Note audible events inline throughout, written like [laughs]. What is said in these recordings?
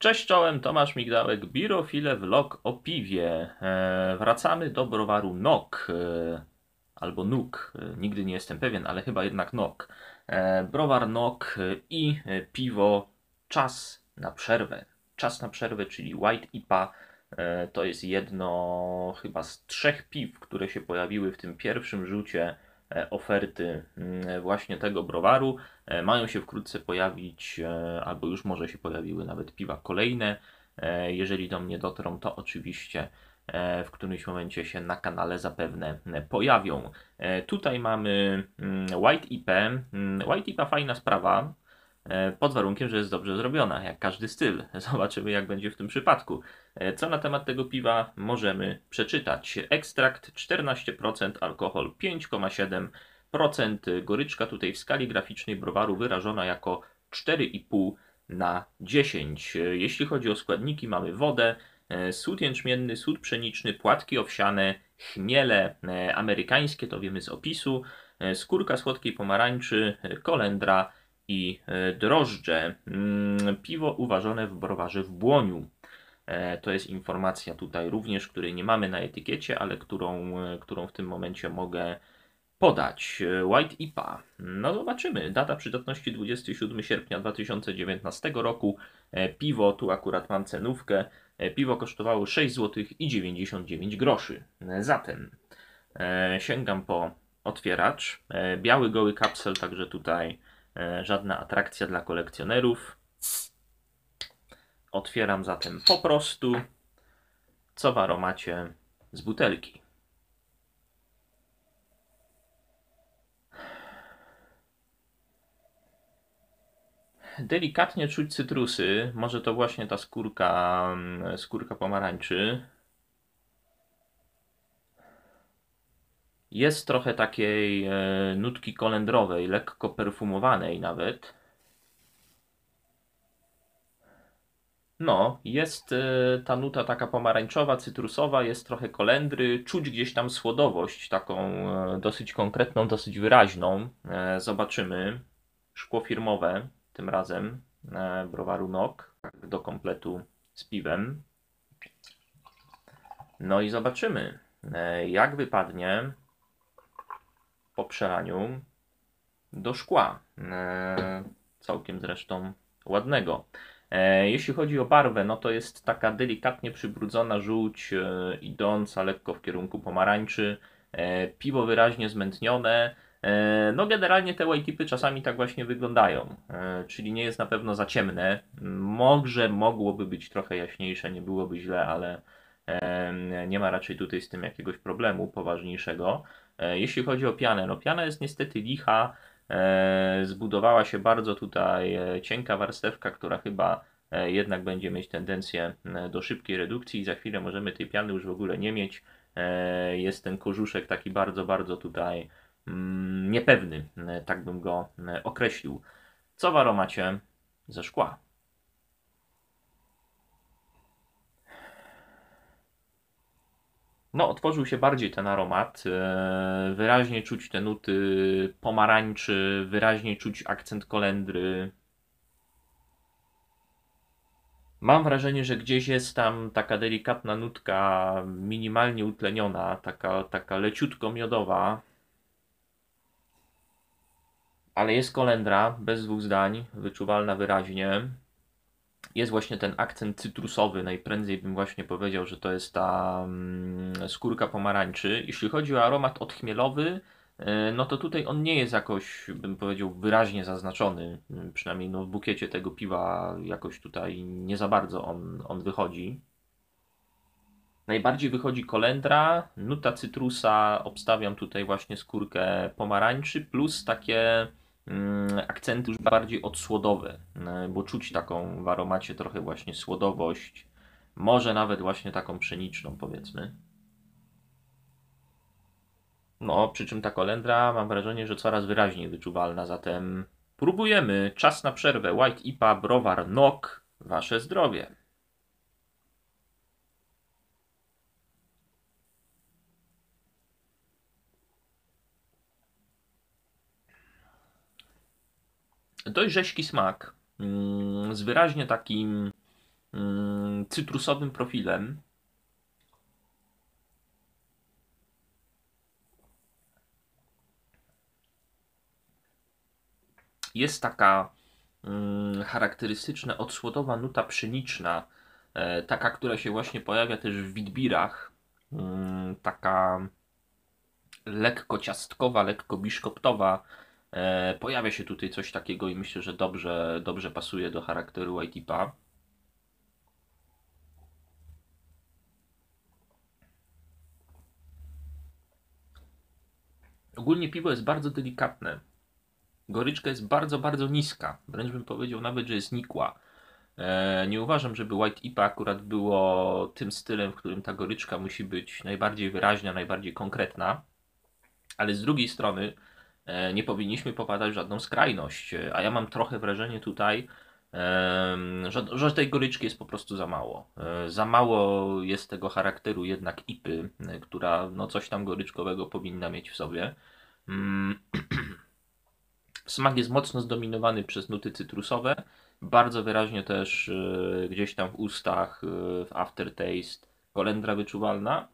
Cześć czołem, Tomasz Migdałek, Birofile Vlog o piwie. E, wracamy do browaru NOK, e, albo NUK, e, nigdy nie jestem pewien, ale chyba jednak NOK. Browar NOK i piwo Czas na przerwę. Czas na przerwę, czyli White IPA, to jest jedno chyba z trzech piw, które się pojawiły w tym pierwszym rzucie oferty mm, właśnie tego browaru. E, Mają się wkrótce pojawić, e, albo już może się pojawiły nawet piwa kolejne. E, Jeżeli do mnie dotrą, to oczywiście e, w którymś momencie się na kanale zapewne e, pojawią. E, Tutaj mamy mm, White IP. Mm, White IPA fajna sprawa, e, pod warunkiem, że jest dobrze zrobiona, jak każdy styl. [laughs] Zobaczymy, jak będzie w tym przypadku. E, Co na temat tego piwa możemy przeczytać? Ekstrakt 14%, alkohol 5,7%, goryczka tutaj w skali graficznej browaru wyrażona jako 4,5 na 10. E, Jeśli chodzi o składniki, mamy wodę, e, sód jęczmienny, sód pszeniczny, płatki owsiane, chmiele e, amerykańskie, to wiemy z opisu, e, skórka słodkiej pomarańczy, e, kolendra i e, drożdże. Mm, Piwo uważone w browarze w Błoniu. E, To jest informacja tutaj również, której nie mamy na etykiecie, ale którą, e, którą w tym momencie mogę podać. White IPA. No zobaczymy. Data przydatności 27 sierpnia 2019 roku. Piwo, tu akurat mam cenówkę. Piwo kosztowało 6 zł i 99 groszy. Zatem sięgam po otwieracz. Biały goły kapsel, także tutaj żadna atrakcja dla kolekcjonerów. Otwieram zatem po prostu, co w aromacie z butelki. Delikatnie czuć cytrusy, może to właśnie ta skórka, mm, skórka pomarańczy. Jest trochę takiej e, nutki kolendrowej, lekko perfumowanej nawet. No, jest e, ta nuta taka pomarańczowa, cytrusowa, jest trochę kolendry, czuć gdzieś tam słodowość, taką e, dosyć konkretną, dosyć wyraźną. Zobaczymy. Szkło firmowe tym razem browaru NOK do kompletu z piwem. No i zobaczymy, jak wypadnie po przelaniu do szkła. E, Całkiem zresztą ładnego. E, Jeśli chodzi o barwę, no to jest taka delikatnie przybrudzona żółć, e, idąca lekko w kierunku pomarańczy. Piwo wyraźnie zmętnione. No generalnie te white czasami tak właśnie wyglądają, czyli nie jest na pewno za ciemne. Może mogłoby być trochę jaśniejsze, nie byłoby źle, ale nie ma raczej tutaj z tym jakiegoś problemu poważniejszego. E, Jeśli chodzi o pianę, no piana jest niestety licha, e, zbudowała się bardzo tutaj e, cienka warstewka, która chyba jednak będzie mieć tendencję do szybkiej redukcji za chwilę możemy tej piany już w ogóle nie mieć. Jest ten kożuszek taki bardzo, bardzo tutaj niepewny, tak bym go określił. Co w aromacie ze szkła? No, otworzył się bardziej ten aromat. e, Wyraźnie czuć te nuty pomarańczy, wyraźnie czuć akcent kolendry. Mam wrażenie, że gdzieś jest tam taka delikatna nutka minimalnie utleniona, taka, taka leciutko miodowa. Ale jest kolendra, bez dwóch zdań, wyczuwalna wyraźnie. Jest właśnie ten akcent cytrusowy, najprędzej bym właśnie powiedział, że to jest ta mm, skórka pomarańczy. Jeśli chodzi o aromat odchmielowy, e, no to tutaj on nie jest jakoś, bym powiedział, wyraźnie zaznaczony. Przynajmniej no, w bukiecie tego piwa jakoś tutaj nie za bardzo on, on wychodzi. Najbardziej wychodzi kolendra, nuta cytrusa, obstawiam tutaj właśnie skórkę pomarańczy, plus takie mm, akcenty już bardziej odsłodowe, e, bo czuć taką w aromacie trochę właśnie słodowość, może nawet właśnie taką pszeniczną powiedzmy. No, przy czym ta kolendra mam wrażenie, że coraz wyraźniej wyczuwalna, zatem próbujemy. Czas na przerwę. White IPA, browar NOK. Wasze zdrowie. Dość rzeźki smak, mm, z wyraźnie takim mm, cytrusowym profilem. Jest taka mm, charakterystyczna odsłodowa nuta pszeniczna, e, taka, która się właśnie pojawia też w witbirach. Taka lekko ciastkowa, lekko biszkoptowa. E, pojawia się tutaj coś takiego i myślę, że dobrze, dobrze pasuje do charakteru White Ogólnie piwo jest bardzo delikatne. Goryczka jest bardzo, bardzo niska. Wręcz bym powiedział nawet, że jest nikła. E, nie uważam, żeby White IPA akurat było tym stylem, w którym ta goryczka musi być najbardziej wyraźna, najbardziej konkretna. Ale z drugiej strony nie powinniśmy popadać w żadną skrajność. E, a ja mam trochę wrażenie tutaj, że, że tej goryczki jest po prostu za mało. Za mało jest tego charakteru jednak IPy, która no coś tam goryczkowego powinna mieć w sobie. Mm. [clears throat] Smak jest mocno zdominowany przez nuty cytrusowe, bardzo wyraźnie też gdzieś tam w ustach, w aftertaste, kolendra wyczuwalna.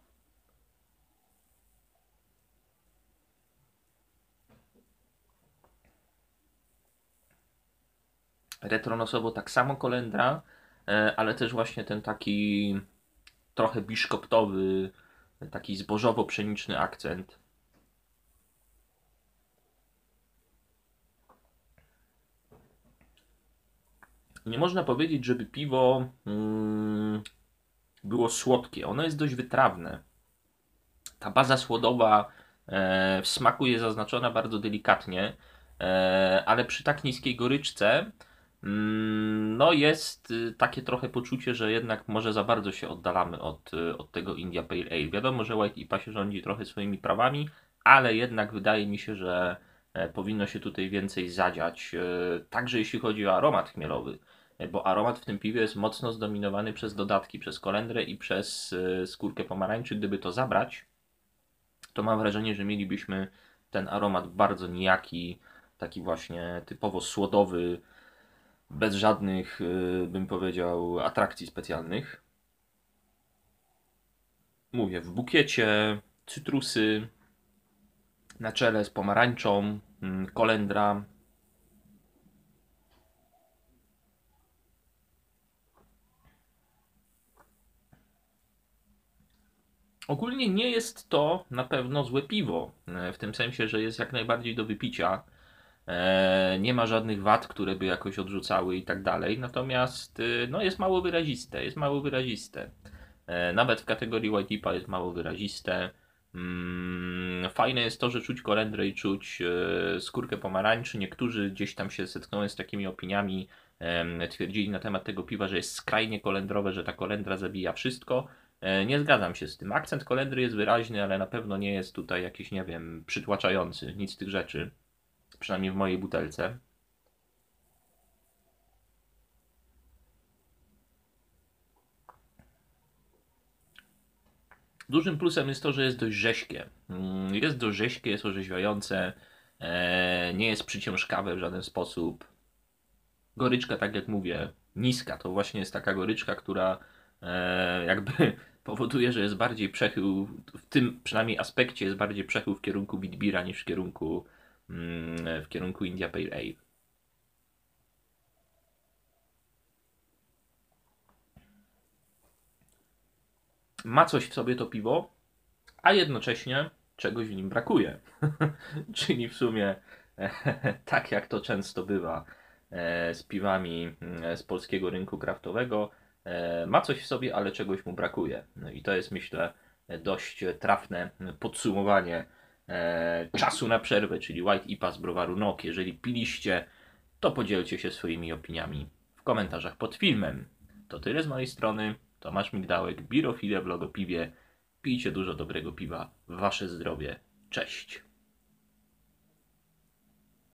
Retronosowo tak samo kolendra, e, ale też właśnie ten taki trochę biszkoptowy, taki zbożowo-pszeniczny akcent. nie można powiedzieć, żeby piwo mm, było słodkie. Ono jest dość wytrawne. Ta baza słodowa e, w smaku jest zaznaczona bardzo delikatnie, e, ale przy tak niskiej goryczce no jest y, takie trochę poczucie, że jednak może za bardzo się oddalamy od, y, od tego India Pale Ale. Wiadomo, że White IPA się rządzi trochę swoimi prawami, ale jednak wydaje mi się, że e, powinno się tutaj więcej zadziać, e, także jeśli chodzi o aromat chmielowy bo aromat w tym piwie jest mocno zdominowany przez dodatki, przez kolendrę i przez e, skórkę pomarańczy. Gdyby to zabrać, to mam wrażenie, że mielibyśmy ten aromat bardzo nijaki, taki właśnie typowo słodowy, bez żadnych, e, bym powiedział, atrakcji specjalnych. Mówię, w bukiecie cytrusy, na czele z pomarańczą, mm, kolendra, Ogólnie nie jest to na pewno złe piwo, e, w tym sensie, że jest jak najbardziej do wypicia. E, nie ma żadnych wad, które by jakoś odrzucały i tak dalej. Natomiast e, no, jest mało wyraziste, jest mało wyraziste. Nawet w kategorii White jest mało wyraziste. Mm, fajne jest to, że czuć kolendrę i czuć skórkę pomarańczy. Niektórzy gdzieś tam się zetknąłem z takimi opiniami, twierdzili na temat tego piwa, że jest skrajnie kolendrowe, że ta kolendra zabija wszystko. E, nie zgadzam się z tym. Akcent kolendry jest wyraźny, ale na pewno nie jest tutaj jakiś, nie wiem, przytłaczający. Nic z tych rzeczy. Przynajmniej w mojej butelce. Dużym plusem jest to, że jest dość rześkie. Mm, jest dość rześkie, jest orzeźwiające, e, nie jest przyciążkawe w żaden sposób. Goryczka, tak jak mówię, niska. To właśnie jest taka goryczka, która E, jakby [laughs] powoduje, że jest bardziej przechył, w tym przynajmniej aspekcie jest bardziej przechył w kierunku Bitbira niż w kierunku, w kierunku India Pale Ale. Ma coś w sobie to piwo, a jednocześnie czegoś w nim brakuje. [laughs] Czyli w sumie [laughs] tak jak to często bywa e, z piwami mm, z polskiego rynku kraftowego, E, ma coś w sobie, ale czegoś mu brakuje. No i to jest, myślę, dość trafne podsumowanie e, czasu na przerwę, czyli White IPA z browaru NOK. Jeżeli piliście, to podzielcie się swoimi opiniami w komentarzach pod filmem. To tyle z mojej strony. Tomasz Migdałek, Birofile w Logopiwie. Pijcie dużo dobrego piwa. Wasze zdrowie. Cześć.